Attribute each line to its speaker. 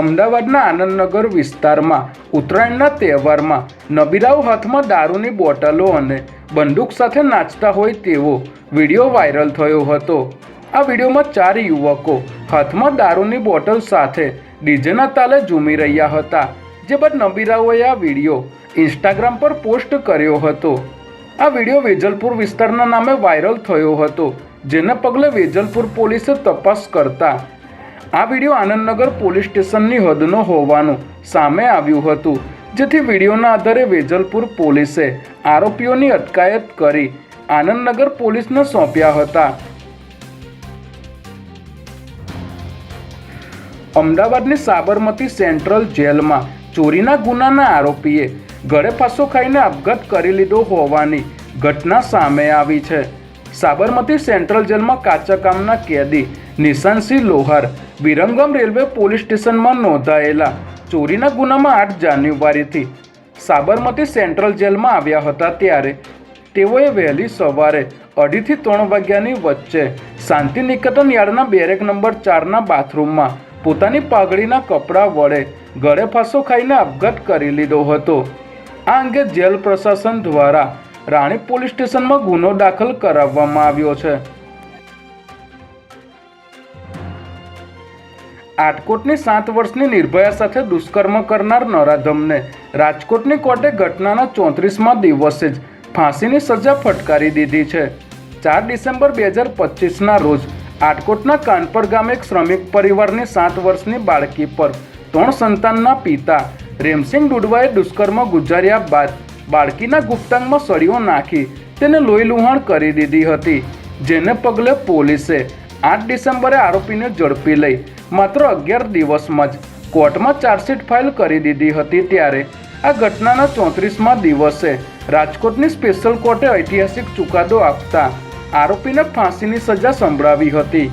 Speaker 1: અમદાવાદના આનંદનગર વિસ્તારમાં, ઉત્તરાયણના તહેવારમાં નબીરાઓ હાથમાં દારૂની બોટલો અને બંદૂક સાથે નાચતા હોય તેવો વીડિયો વાયરલ થયો હતો. આ વિડીયોમાં ચાર યુવકો હાથમાં દારૂની બોટલ સાથે ડીજેના તાલે ઝૂમી રહ્યા હતા, જે બાદ નબીરાઓએ આ વીડિયો ઇન્સ્ટાગ્રામ પર પોસ્ટ કર્યો હતો. આ વીડિયો વેજલપુર વિસ્તારના નામે વાયરલ થયો હતો, જેને પગલે વેજલપુર પોલીસે તપાસ કરતા આ વીડિયો આનંદનગર પોલીસ સ્ટેશનની હદનો હોવાનું સામે આવ્યું હતું, જેથી વિડીયોના આધારે વેજલપુર પોલીસે આરોપીઓની અટકાયત કરી આનંદનગર પોલીસને સોંપ્યા હતા. અમદાવાદની સાબરમતી સેન્ટ્રલ જેલમાં ચોરીના ગુનાના આરોપીએ ગળે ફાંસો ખાઈને આપઘાત કરી લીધો હોવાની ઘટના સામે આવી છે. સાબરમતી સેન્ટ્રલ જેલમાં કાચા કામના કેદી નિશાનસિંહ લોહાર વિરંગમ રેલવે પોલીસ સ્ટેશનમાં નોંધાયેલા ચોરીના ગુનામાં આઠ જાન્યુઆરીથી સાબરમતી સેન્ટ્રલ જેલમાં આવ્યા હતા ત્યારે તેઓએ વહેલી સવારે અઢીથી ત્રણ વાગ્યાની વચ્ચે શાંતિ નિકેતન યાર્ડના બેરેક નંબર ચારના બાથરૂમમાં પોતાની પાઘડીના કપડાં વડે ગળે ફાંસો ખાઈને આપઘાત કરી લીધો હતો. આ અંગે જેલ પ્રશાસન દ્વારા રાણી પોલીસ સ્ટેશનમાં ગુનો દાખલ કરાવવામાં આવ્યો છે. રાજકોટની સાત વર્ષની નિર્ભયા સાથે દુષ્કર્મ કરનાર નરાધમને રાજકોટની કોર્ટે ઘટનાના ચોત્રીસમાં દિવસે જ ફાંસીની સજા ફટકારી દીધી છે. ચાર ડિસેમ્બર બે હજાર પચીસના રોજ આટકોટના કાનપર ગામે એક શ્રમિક પરિવારની સાત વર્ષની બાળકી પર ત્રણ સંતાનના પિતા રેમસિંગ ડુડવાએ દુષ્કર્મ ગુજાર્યા બાદ બાળકીના ગુપ્તાંગમાં સળીઓ નાખી તેને લોહી લુહાણ કરી દીધી હતી, જેને પગલે પોલીસે આઠ ડિસેમ્બરે આરોપીને ઝડપી લઈ માત્ર અગિયાર દિવસમાં જ કોર્ટમાં ચાર્જશીટ ફાઇલ કરી દીધી હતી ત્યારે આ ઘટનાના ચોત્રીસમાં દિવસે રાજકોટની સ્પેશિયલ કોર્ટે ઐતિહાસિક ચુકાદો આપતા આરોપીને ફાંસીની સજા સંભળાવી હતી.